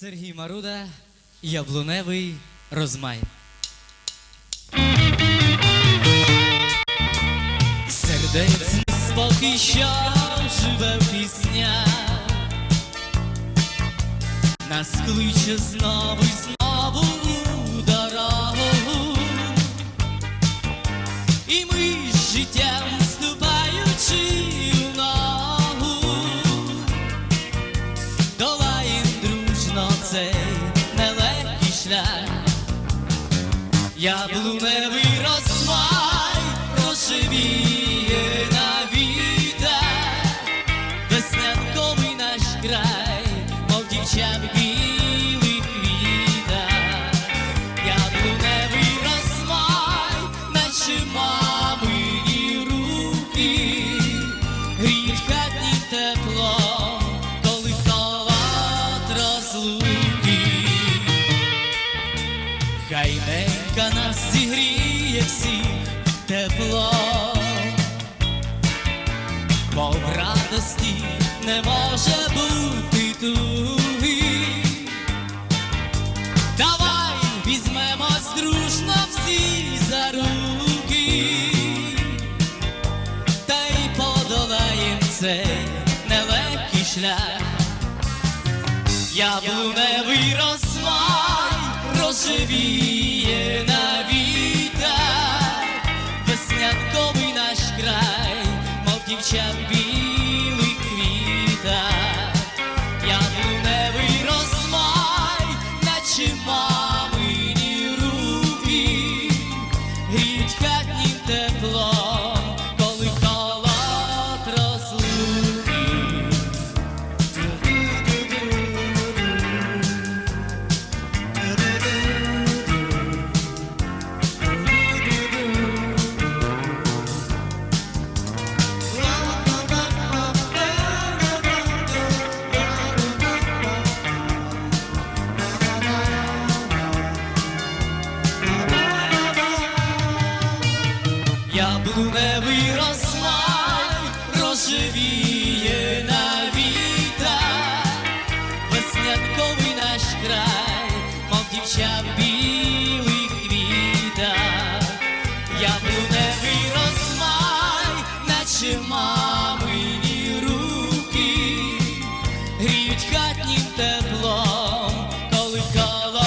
Сергій Маруда, яблуневий розмай. Сердець спокій, що живе пісня, нас кличе знову і знову Яблуневий розмай проживіє на вітах, веснянковий наш край, мов дівча в білих квітах. Яблуневий розмай, наче мамині руки, гріють хатнім теплом, коли холод розлуки. Хай ненька нас зігріє всіх тепло, бо в радості не може бути туги. Давай візьмемось дружно всі за руки, та й подолаєм цей нелегкий шлях. Яблуневий розмай розживіє мов дівча яблуневий розлай рожевіє на вітах, веснянковий наш край, мов дівча в білих квітах, яблуневий розмай, наче мамині руки, гріють хатнім теплом, коли холод.